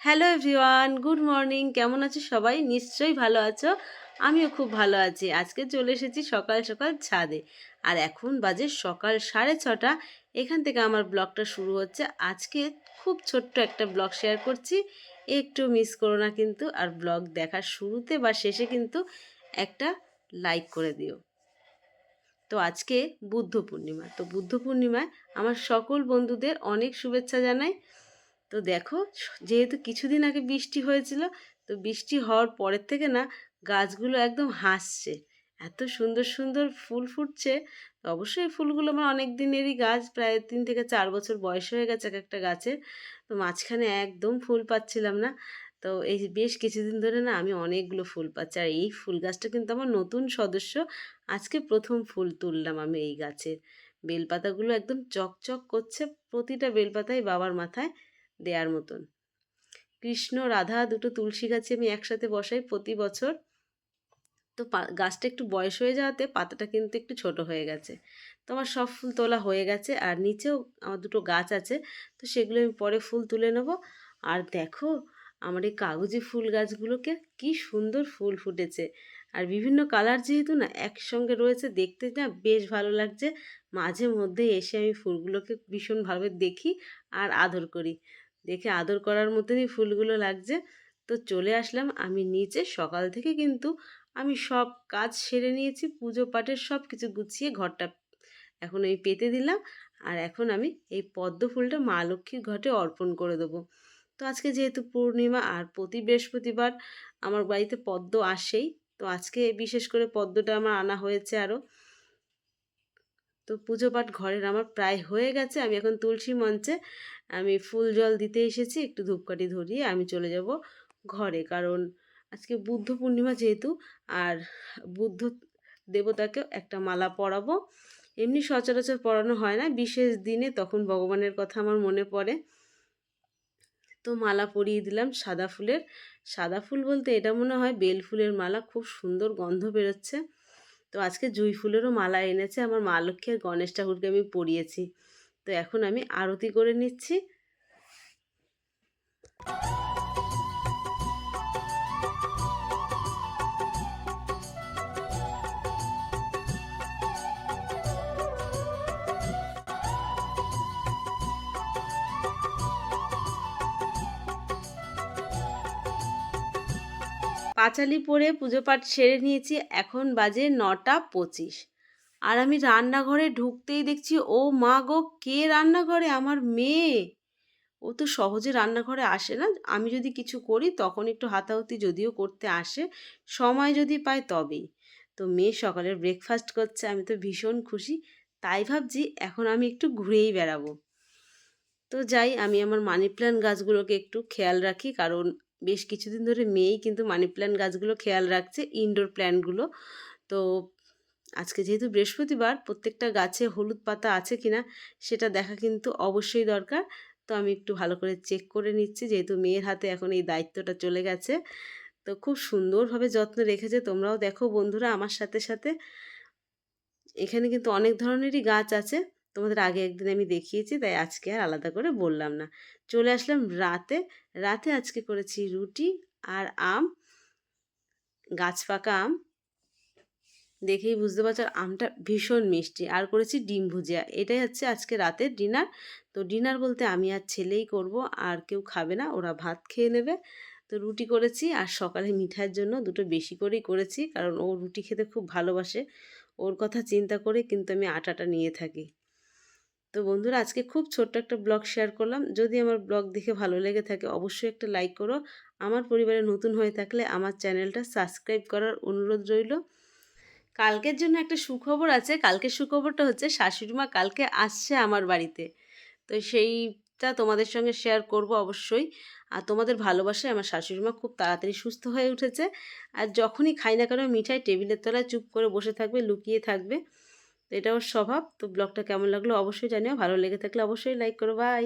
Hello everyone, good morning. কেমন আছো সবাই? নিশ্চয়ই ভালো আছো। আমিও খুব ভালো আছি। আজকে চলে এসেছি সকাল সকাল ছাদে। আর এখন বাজে সকাল সাড়ে ছটা। এখান থেকে আমার ব্লগটা শুরু হচ্ছে। আজকে খুব ছোট্ট একটা ব্লগ শেয়ার করছি। একটু মিস করো না কিন্তু। আর ব্লগ দেখার শুরুতে বা শেষে কিন্তু একটা লাইক করে দিও। তো আজকে বুদ্ধ পূর্ণিমা। তো বুদ্ধ পূর্ণিমায় আমার সকল বন্ধুদের অনেক শুভেচ্ছা জানাই। তো দেখো, যেহেতু কিছুদিন আগে বৃষ্টি হয়েছিল, তো বৃষ্টি হওয়ার পরের থেকে না গাছগুলো একদম হাসছে। এত সুন্দর সুন্দর ফুল ফুটছে। অবশ্যই ফুলগুলো আমার অনেক দিনেরই গাছ, প্রায় তিন থেকে চার বছর বয়স হয়ে গেছে এক একটা গাছের তো মাঝখানে একদম ফুল পাচ্ছিলাম না। তো এই বেশ কিছুদিন ধরে না আমি অনেকগুলো ফুল পাচ্ছি। আর এই ফুল গাছটা কিন্তু আমার নতুন সদস্য। আজকে প্রথম ফুল তুললাম আমি এই গাছের বেলপাতাগুলো একদম চকচক করছে, প্রতিটা বেলপাতাই বাবার মাথায়। দেওয়ার মতন। কৃষ্ণ, রাধা দুটো তুলসী গাছে আমি একসাথে বসাই প্রতি বছর। তো গাছটা একটু বয়স হয়ে যাওয়াতে পাতাটা কিন্তু একটু ছোট হয়ে গেছে। তো আমার সব ফুল তোলা হয়ে গেছে আর নিচেও আমার দুটো গাছ আছে। তো সেগুলো আমি পরে ফুল তুলে নেব। আর দেখো, আমার এই কাগজি ফুল গাছগুলোকে কি সুন্দর ফুল ফুটেছে। আর বিভিন্ন কালার যেহেতু না, একসঙ্গে রয়েছে দেখতে না বেশ ভালো লাগছে। মাঝে মধ্যে এসে আমি ফুলগুলোকে ভীষণ ভাবে দেখি আর আদর করি। দেখে আদর করার মতনই ফুলগুলো লাগছে। তো চলে আসলাম আমি নিচে। সকাল থেকে কিন্তু আমি সব কাজ সেরে নিয়েছি, পুজো পাঠের সব কিছু গুছিয়ে ঘরটা এখন আমি পেতে দিলাম। আর এখন আমি এই পদ্ম ফুলটা মা লক্ষ্মীর ঘটে অর্পণ করে দেবো। তো আজকে যেহেতু পূর্ণিমা আর প্রতি বৃহস্পতিবার আমার বাড়িতে পদ্ম আসেই, তো আজকে বিশেষ করে পদ্মটা আমার আনা হয়েছে আরও। তো পুজো পাঠ ঘরের আমার প্রায় হয়ে গেছে। আমি এখন তুলসী মঞ্চে আমি ফুল জল দিতে এসেছি, একটু ধূপকাঠি ধরিয়ে আমি চলে যাব ঘরে। কারণ আজকে বুদ্ধ পূর্ণিমা যেহেতু, আর বুদ্ধ দেবতাকে একটা মালা পরাবো। এমনি সচরাচর পড়ানো হয় না, বিশেষ দিনে তখন ভগবানের কথা আমার মনে পড়ে। তো মালা পরিয়ে দিলাম সাদা ফুলের। সাদা ফুল বলতে এটা মনে হয় বেল ফুলের মালা, খুব সুন্দর গন্ধ বেরোচ্ছে। তো আজকে জুই ফুলেরও মালা এনেছে আমার মা লক্ষ্মী আর গণেশ ঠাকুরকে আমি পরিয়েছি। তো এখন আমি আরতি করে নিচ্ছি। পাঁচালি পরে পুজো পাঠ সেরে নিয়েছি, এখন বাজে নটা পঁচিশ। আর আমি রান্নাঘরে ঢুকতেই দেখছি, ও মা গো, কে রান্নাঘরে? আমার মেয়ে। ও তো সহজে রান্নাঘরে আসে না। আমি যদি কিছু করি, তখন একটু হাতাহুতি যদিও করতে আসে, সময় যদি পায় তবেই। তো মেয়ে সকালের ব্রেকফাস্ট করছে, আমি তো ভীষণ খুশি। তাই ভাবছি, এখন আমি একটু ঘুরেই বেড়াবো। তো যাই, আমি আমার মানি প্ল্যান্ট গাছগুলোকে একটু খেয়াল রাখি, কারণ বেশ কিছুদিন ধরে মেয়েই কিন্তু মানি প্ল্যান্ট গাছগুলো খেয়াল রাখছে ইনডোর প্ল্যান্টগুলো তো আজকে যেহেতু বৃহস্পতিবার, প্রত্যেকটা গাছে হলুদ পাতা আছে কিনা সেটা দেখা কিন্তু অবশ্যই দরকার। তো আমি একটু ভালো করে চেক করে নিচ্ছি, যেহেতু মেয়ের হাতে এখন এই দায়িত্বটা চলে গেছে। তো খুব সুন্দরভাবে যত্ন রেখেছে, তোমরাও দেখো বন্ধুরা আমার সাথে সাথে। এখানে কিন্তু অনেক ধরনেরই গাছ আছে। তোমাদের আগে একদিন আমি দেখিয়েছি, তাই আজকে আর আলাদা করে বললাম না। চলে আসলাম রাতে। রাতে আজকে করেছি রুটি আর আম। গাছ পাকা আম। দেখেই বুঝতে পারছ আমটা ভীষণ মিষ্টি। আর করেছি ডিম ভুজিয়া। এটাই হচ্ছে আজকে রাতের ডিনার। তো ডিনার বলতে আমি আর ছেলেই করব, আর কেউ খাবে না, ওরা ভাত খেয়ে নেবে। তো রুটি করেছি, আর সকালে মিঠাইয়ের জন্য দুটো বেশি করেই করেছি, কারণ ও রুটি খেতে খুব ভালোবাসে। ওর কথা চিন্তা করে কিন্তু আমি আটাটা নিয়ে থাকি। তো বন্ধুরা, আজকে খুব ছোট্ট একটা ব্লগ শেয়ার করলাম। যদি আমার ব্লগ দেখে ভালো লেগে থাকে, অবশ্যই একটা লাইক করো। আমার পরিবারে নতুন হয়ে থাকলে আমার চ্যানেলটা সাবস্ক্রাইব করার অনুরোধ রইল। কালকের জন্য একটা সুখবর আছে। কালকের সুখবরটা হচ্ছে শাশুড়িমা কালকে আসছে আমার বাড়িতে। তো সেইটা তোমাদের সঙ্গে শেয়ার করব অবশ্যই। আর তোমাদের ভালোবাসায় আমার শাশুড়িমা খুব তাড়াতাড়ি সুস্থ হয়ে উঠেছে। আর যখনই খাই না কেন, মিঠাই টেবিলের তলায় চুপ করে বসে থাকবে, লুকিয়ে থাকবে। তো স্বভাব। তো ব্লগটা কেমন লাগল অবশ্যই জানিও। ভালো লেগে থাকলে অবশ্যই লাইক করো। বাই